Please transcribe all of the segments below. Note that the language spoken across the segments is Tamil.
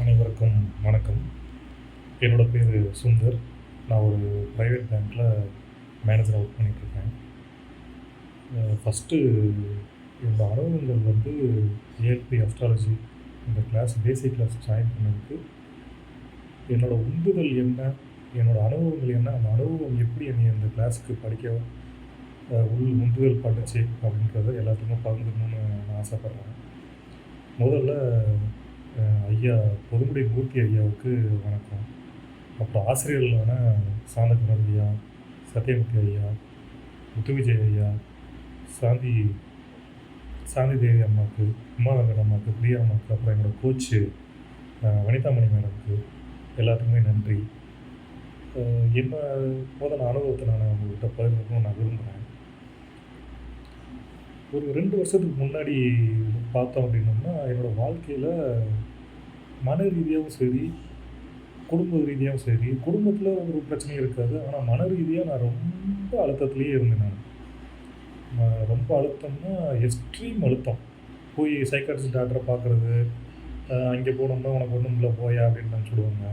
அனைவருக்கும் வணக்கம். என்னோடய பேர் சுந்தர். நான் ஒரு ப்ரைவேட் பேங்க்கில் மேனேஜராக ஒர்க் பண்ணிகிட்ருக்கேன் ஃபஸ்ட்டு இந்த அனுபவங்கள் வந்து ஏஎல்பி அஸ்ட்ராலஜி இந்த கிளாஸ் பேசிக் கிளாஸ் ஜாயின் பண்ணதுக்கு என்னோடய உந்துதல் என்ன என்னோடய அனுபவங்கள் என்ன அந்த அனுபவம் எப்படி என்னை இந்த கிளாஸுக்கு படிக்க உள் உந்துதல் பண்ணுச்சு அப்படின்றத எல்லாத்துக்கும் பகிர்ந்துக்கணும்னு நான் ஆசைப்பட்றேன். முதல்ல ஐயா பொதுமுடி மூர்த்தி ஐயாவுக்கு வணக்கம். அப்புறம் ஆசிரியர்களான சாந்தகுமார் ஐயா சத்யமூர்த்தி ஐயா முத்துவிஜய் ஐயா சாந்தி சாந்தி தேவி அம்மாவுக்கு உமா வெங்கட் அம்மாவுக்கு பிரியா அம்மாவுக்கு அப்புறம் என்னோடய கோச்சு வனிதாமணி மேடம்க்கு எல்லாத்துக்குமே நன்றி. என்ன முதல் அனுபவத்தை நான் உங்கள்கிட்ட பகிர்ந்துக்கணும்னு நான் விரும்புகிறேன் ஒரு ரெண்டு வருஷத்துக்கு முன்னாடி பார்த்தோம் அப்படின்னோம்னா என்னோடய வாழ்க்கையில் மன ரீதியாகவும் சரி குடும்ப ரீதியாகவும் சரி குடும்பத்தில் ஒரு பிரச்சனை இருக்காது. ஆனால் மன ரீதியாக நான் ரொம்ப அழுத்தத்துலேயே இருந்தேன் நான். ரொம்ப அழுத்தம்னா எக்ஸ்ட்ரீம் அழுத்தம். போய் சைக்காட்ரிஸ்ட் டாக்டரை பார்க்குறது அங்கே போனோம்னா உனக்கு ஒன்றும் இல்லை போயா? அப்படின்னு சொல்லுவாங்க.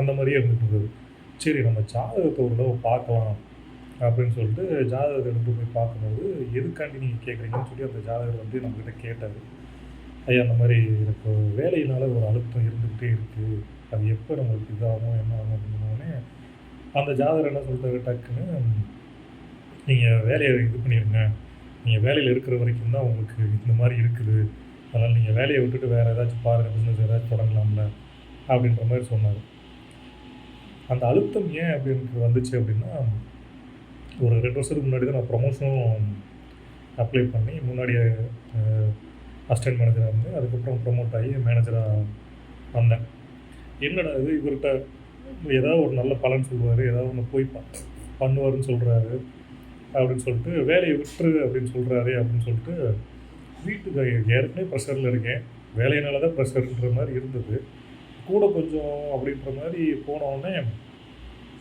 அந்த மாதிரியே இருந்துட்டு இருந்தது. சரி நம்ம ஜாதகத்தை ஒரு தடவை பார்க்கலாம். அப்படின்னு சொல்லிட்டு ஜாதகத்தை எடுத்து போய் பார்க்கும்போது எதுக்காண்டி நீங்கள் கேட்குறீங்கன்னு சொல்லி அந்த ஜாதகர் வந்து நம்மக்கிட்ட கேட்டார். ஐயா அந்த மாதிரி எனக்கு வேலையினால ஒரு அழுத்தம் இருந்துக்கிட்டே இருக்குது அது எப்போ நம்மளுக்கு இதாகும் என்ன ஆகும்? அப்படின்னோடனே அந்த ஜாதகர் என்ன சொல்கிறாரு டக்குன்னு நீங்கள் வேலையை இது பண்ணிடுங்க நீங்கள் வேலையில் இருக்கிற வரைக்கும் தான் உங்களுக்கு இந்த மாதிரி இருக்குது. அதனால் நீங்கள் வேலையை விட்டுட்டு வேறு ஏதாச்சும் பாருங்கள் பிஸ்னஸ் ஏதாச்சும் தொடங்கலாம்ல அப்படின்ற மாதிரி சொன்னார். அந்த அழுத்தம் ஏன் அப்படின்ட்டு வந்துச்சு அப்படின்னா ஒரு ரெண்டு வருஷத்துக்கு முன்னாடி தான் நான் ப்ரொமோஷனும் அப்ளை பண்ணி முன்னாடியே அசிஸ்டன்ட் மேனேஜராக இருந்து அதுக்கப்புறம் ப்ரொமோட் ஆகி மேனேஜராக வந்தேன். என்னடா இது? இவர்கிட்ட ஏதாவது ஒரு நல்ல பலன் சொல்லுவார் ஏதாவது ஒன்று போய் ப பண்ணுவாருன்னு சொல்கிறாரு அப்படின்னு சொல்லிட்டு வேலையை விட்டுரு அப்படின்னு சொல்கிறாரு அப்படின்னு சொல்லிட்டு வீட்டுக்கு ஏற்கனவே ப்ரெஷரில் இருக்கேன். வேலையினால தான் ப்ரெஷர்ன்ற மாதிரி இருந்தது. கூட கொஞ்சம் அப்படின்ற மாதிரி போன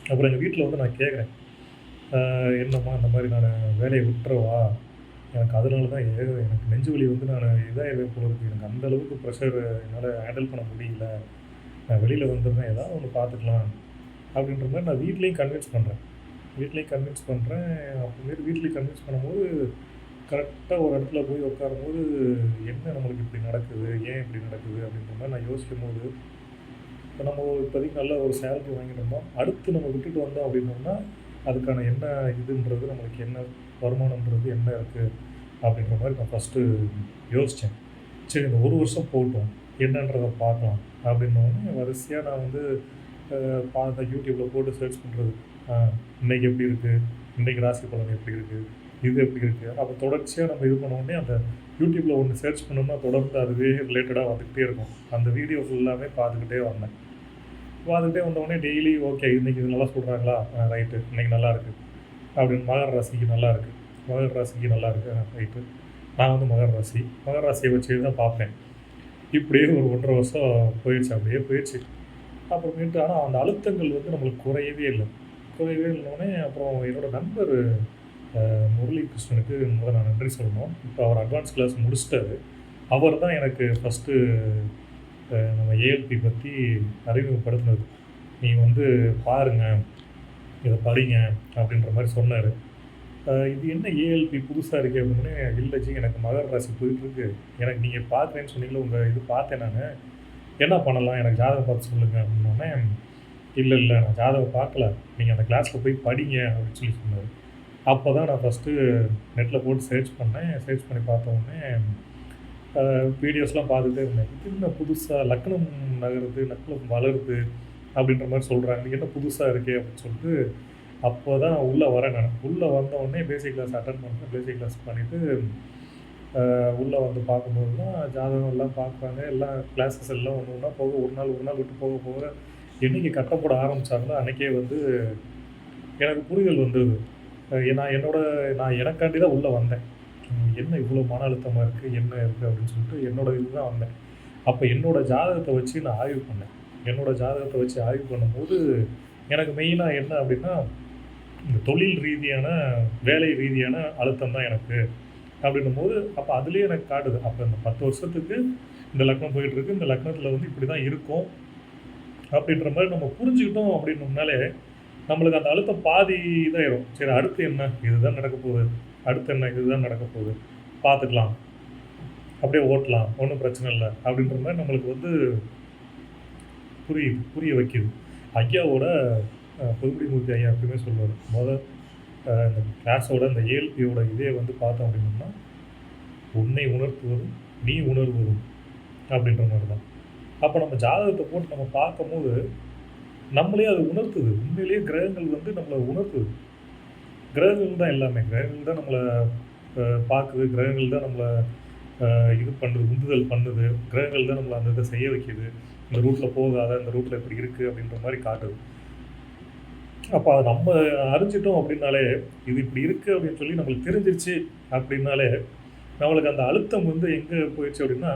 அப்புறம் எங்கள் வீட்டில் வந்து நான் கேட்குறேன் என்னம்மா இந்த மாதிரி நான் வேலையை விட்டுறவா? எனக்கு அதனால தான் ஏ எனக்கு நெஞ்சு வலி வந்து நான் இதாகவே போல இருக்குது எனக்கு அந்த அளவுக்கு ப்ரெஷர் என்னால் ஹேண்டில் பண்ண முடியல. நான் வெளியில் வந்துடுறேன் ஏதாவது ஒன்று பார்த்துக்கலாம் அப்படின்ற மாதிரி நான் வீட்லேயும் கன்வின்ஸ் பண்ணுறேன் வீட்லேயும் கன்வின்ஸ் பண்ணுறேன் அப்புறமேட்டு வீட்லேயும் கன்வின்ஸ் பண்ணும்போது கரெக்டாக ஒரு இடத்துல போய் உட்காரும்போது என்ன நம்மளுக்கு இப்படி நடக்குது? ஏன் இப்படி நடக்குது? அப்படின்ற மாதிரி நான் யோசிக்கும் போது இப்போ நம்ம இப்போதைக்கு நல்ல ஒரு சேலரி வாங்கிட்டோம்னா அடுத்து நம்ம விட்டுட்டு வந்தோம் அப்படின்னோம்னா அதுக்கான என்ன இதுன்றது நம்மளுக்கு என்ன வருமானம்ன்றது என்ன இருக்குது அப்படின்ற மாதிரி நான் ஃபஸ்ட்டு யோசித்தேன் சரி இந்த ஒரு வருஷம் போட்டோம் என்னன்றதை பார்க்கலாம் அப்படின்னோடனே வரிசையாக நான் வந்து பார்த்த யூடியூப்பில் போட்டு சர்ச் பண்ணுறது இன்றைக்கி எப்படி இருக்குது இன்றைக்கி ராசி பலன் எப்படி இருக்குது இது எப்படி இருக்குது அப்போ தொடர்ச்சியாக நம்ம இது பண்ணோடனே அந்த யூடியூப்பில் ஒன்று சர்ச் பண்ணோம்னா தொடர்ந்து அதுவே ரிலேட்டடாக வந்துக்கிட்டே இருக்கும். அந்த வீடியோ ஃபுல்லாமே பார்த்துக்கிட்டே வந்தேன். வாழ்ந்துகிட்டே வந்தவொடனே டெய்லி ஓகே இன்றைக்கி இது நல்லா சொல்கிறாங்களா ரைட்டு இன்றைக்கி நல்லா இருக்குது அப்படின்னு மகர ராசிக்கு நல்லா இருக்குது மகர ராசிக்கு நல்லா இருக்குது ரைட்டு நான் வந்து மகர ராசி. மகர ராசியை வச்சு தான் பார்ப்பேன். இப்படியே ஒரு ஒன்றரை வருஷம் போயிடுச்சு. அப்படியே போயிடுச்சு. அப்புறமேட்டு ஆனால் அந்த அழுத்தங்கள் வந்து நம்மளுக்கு குறையவே இல்லை. குறையவே இல்லைனோடனே அப்புறம் என்னோடய நண்பர் முரளிகிருஷ்ணனுக்கு முரளி கிருஷ்ணனுக்கு முதல்ல நான் நன்றி சொல்லணும். இப்போ அவர் அட்வான்ஸ் கிளாஸ் முடிச்சிட்டாரு. அவர் தான் எனக்கு ஃபஸ்ட்டு நம்ம ஏஎல்பி பற்றி அறிமுகப்படுத்தினது. நீ வந்து பாருங்கள் இதை படிங்க அப்படின்ற மாதிரி சொன்னார். இது என்ன ஏஎல்பி புதுசாக இருக்குது அப்படின்னு இல்லை ஜி எனக்கு மகர ராசி போயிட்டுருக்கு எனக்கு நீங்கள் பார்க்குறேன்னு சொன்னீங்களே உங்கள் இது பார்த்தேன் நான். என்ன பண்ணலாம்? எனக்கு ஜாதகம் பார்த்து சொல்லுங்கள் அப்படின்னோடனே இல்லை இல்லை நான் ஜாதகம் பார்க்கல. நீங்கள் அந்த கிளாஸில் போய் படிங்க அப்படின்னு சொல்லி சொன்னார். அப்போ தான் நான் ஃபஸ்ட்டு நெட்டில் போட்டு சர்ச் பண்ணேன். சர்ச் பண்ணி பார்த்த உடனே வீடியோஸ்லாம் பார்த்துட்டே இருந்தேன். இது என்ன புதுசாக லக்னம் நகருது லக்னம் வளருது அப்படின்ற மாதிரி சொல்கிறாங்க என்ன புதுசாக இருக்கே அப்படின்னு சொல்லிட்டு அப்போ தான் உள்ளே வரேன் நான். உள்ளே வந்தவுடனே பேசிக் கிளாஸ் அட்டன் பண்ணேன். பேசிக் கிளாஸ் பண்ணிவிட்டு உள்ளே வந்து பார்க்கும்போது தான் ஜாதகம் எல்லாம் பார்க்குறாங்க. எல்லாம் கிளாஸஸ் எல்லாம் ஒன்று ஒன்றா போக ஒரு நாள் ஒரு நாள் விட்டு போக போக என்றைக்கு கட்டப்பட ஆரம்பித்தாங்களோ அன்றைக்கே வந்து எனக்கு புரிதல் வந்தது. நான் என்னோட நான் எனக்காண்டி தான் உள்ளே வந்தேன். என்ன இவ்வளோ மன அழுத்தமாக இருக்குது என்ன இருக்குது அப்படின்னு சொல்லிட்டு என்னோட இதுதான் வந்தேன். அப்போ என்னோடய ஜாதகத்தை வச்சு நான் ஆய்வு பண்ணேன். என்னோடய ஜாதகத்தை வச்சு ஆய்வு பண்ணும்போது எனக்கு மெயினாக என்ன அப்படின்னா இந்த தொழில் ரீதியான வேலை ரீதியான அழுத்தம் தான் எனக்கு. அப்படின்னும் போது அப்போ அதுலேயே எனக்கு காட்டுது. அப்போ இந்த பத்து வருஷத்துக்கு இந்த லக்னம் போயிட்டுருக்கு இந்த லக்னத்தில் வந்து இப்படி தான் இருக்கும். அப்படின்ற மாதிரி நம்ம புரிஞ்சுக்கிட்டோம் அப்படின்னோம்னாலே நம்மளுக்கு அந்த அழுத்தம் பாதி இதாயிரும். சரி அடுத்து என்ன? இதுதான் நடக்க போகுது. அடுத்து என்ன இதுதான் நடக்க போகுது. பார்த்துக்கலாம். அப்படியே ஓட்டலாம். ஒன்றும் பிரச்சனை இல்லை. அப்படின்ற மாதிரி நம்மளுக்கு வந்து புரியுது. புரிய வைக்குது. ஐயாவோட புதுப்பிடிமூர்த்தி ஐயா எப்பயுமே சொல்லுவார் முதல் இந்த கிளாஸோட இந்த ஏஎல்பியோட இதே வந்து பார்த்தோம் அப்படின்னோம்னா உன்னை உணர்த்துவதும் நீ உணர்வதும் அப்படின்ற மாதிரி தான் அப்போ நம்ம ஜாதகத்தை போட்டு நம்ம பார்க்கும்போது நம்மளே அது உணர்த்துது. உண்மையிலேயே கிரகங்கள் வந்து நம்மளை உணர்த்துது. கிரகங்கள் தான் எல்லாமே. கிரகங்கள் தான் நம்மளை பார்க்குது. கிரகங்கள் தான் நம்மளை இது பண்ணுது உந்துதல் பண்ணுது. கிரகங்கள் தான் நம்மளை அந்த இதை செய்ய வைக்கிது. இந்த ரூட்டில் போகாத இந்த ரூட்டில் இப்படி இருக்குது அப்படின்ற மாதிரி காட்டுது. அப்போ அதை நம்ம அறிஞ்சிட்டோம் அப்படின்னாலே இது இப்படி இருக்குது அப்படின்னு சொல்லி நம்மளுக்கு தெரிஞ்சிருச்சு அப்படின்னாலே நம்மளுக்கு அந்த அழுத்தம் வந்து எங்கே போயிடுச்சு அப்படின்னா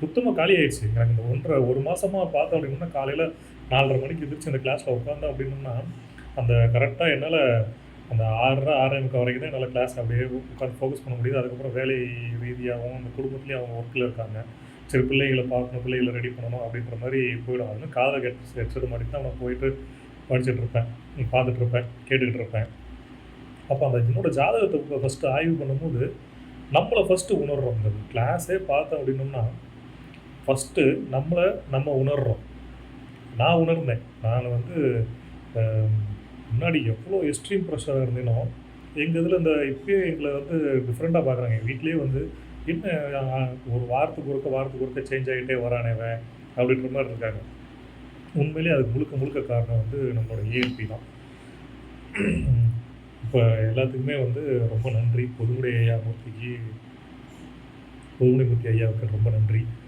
சுத்தமாக காலி ஆயிடுச்சு. எனக்கு இந்த ஒன்றரை ஒரு மாதமாக பார்த்தோம் அப்படின்னா காலையில் நாலரை மணிக்கு எதிர்த்து இந்த கிளாஸில் உட்காந்தோம் அப்படின்னா அந்த கரெக்டாக என்னால் அந்த ஆறரை ஆறரை வரைக்கும் தான் என்னால் கிளாஸ் அப்படியே உட்காந்து ஃபோக்கஸ் பண்ண முடியுது. அதுக்கப்புறம் வேலை ரீதியாகவும் அந்த குடும்பத்துலேயும் அவங்க ஒர்க்கில் இருக்காங்க. சரி பிள்ளைகளை பார்க்கணும் பிள்ளைகளை ரெடி பண்ணணும் அப்படின்ற மாதிரி போயிடும். அது காதை கெட் ஹெட்செட் மாதிரி தான் நான் போயிட்டு படிச்சுட்டு இருப்பேன். பார்த்துட்டு இருப்பேன் கேட்டுக்கிட்டு இருப்பேன். அப்போ அந்த என்னோடய ஜாதகத்தை ஃபஸ்ட்டு ஆய்வு பண்ணும்போது நம்மளை ஃபஸ்ட்டு உணர்றோம். இந்த கிளாஸே பார்த்தோம் அப்படின்னோம்னா ஃபஸ்ட்டு நம்மளை நம்ம உணர்றோம். நான் உணர்ந்தேன். நான் வந்து முன்னாடி எவ்வளோ எக்ஸ்ட்ரீம் ப்ரெஷராக இருந்தேனோ எங்கள் இதில் இந்த இப்போயே எங்களை வந்து டிஃப்ரெண்ட்டாக பார்க்குறாங்க எங்கள் வீட்லேயே வந்து என்ன ஒரு வாரத்துக்கு ஒருக்க வாரத்துக்கு ஒருக்க சேஞ்ச் ஆகிட்டே வரானேவன் அப்படின்ற மாதிரி இருக்காங்க. உண்மையிலேயே அதுக்கு முழுக்க முழுக்க காரணம் வந்து நம்மளோட ஏஎல்பி தான். இப்போ எல்லாத்துக்குமே வந்து ரொம்ப நன்றி. பொதுமுறை ஐயா மூர்த்திக்கு பொதுமுனை மூர்த்தி ஐயாவுக்கு ரொம்ப நன்றி.